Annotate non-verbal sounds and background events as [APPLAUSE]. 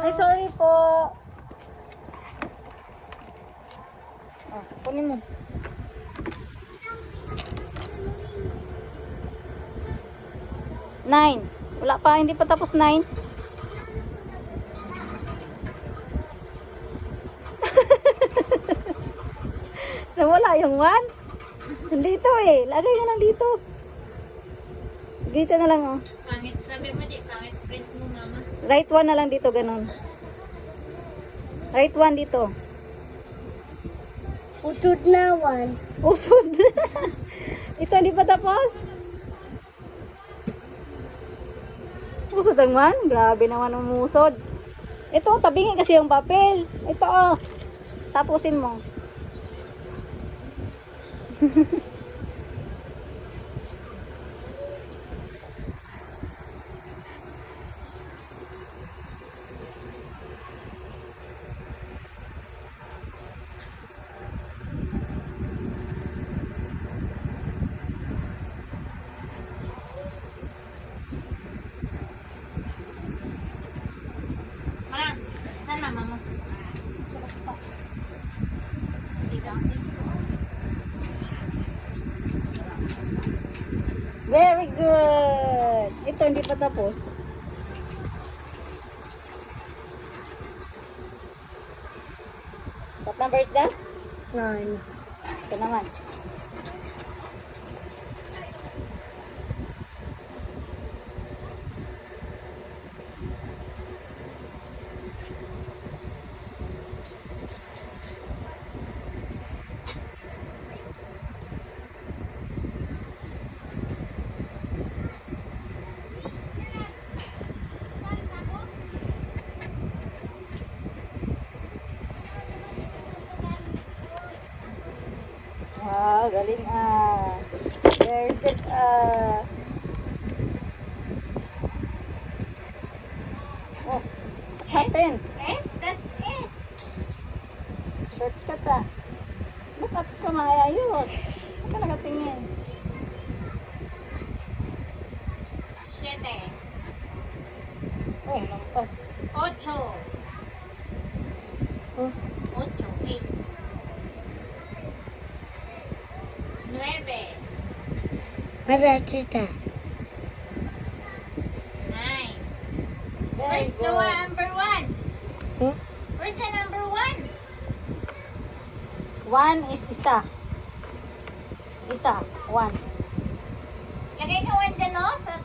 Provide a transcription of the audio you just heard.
Ay, sorry po. Oh, kunin mo. Nine. Wala pa, hindi pa tapos nine. [LAUGHS] Nawala yung one. Nandito eh. Lagay ka lang dito. Dito na lang oh. Pangit, sabi mo, Chi, pangit print mo, mama. Right one na lang dito, ganun. Right one dito. Utod na one. Usod. [LAUGHS] Ito hindi pa tapos. Usod ang man. Grabe naman ang musod. Ito, tabingin kasi yung papel. Ito oh. Tapusin mo. [LAUGHS] Marang, saan mama mo? Dito. Very good. Ito hindi pa tapos. What number is that? Nine. Ito naman. Wow, galing ah. Very good ah. Oh, happened? S? That's S. Shortcut ah. Bakit ka maayos? Ba't ka nakatingin? Siete. Oh, lampas. Ocho. Oh, Para tita. Nine. very Where's the one, number one? Huh? Where's the number one? One is isa. Isa. One. Lagay ka one dyan, no? Sa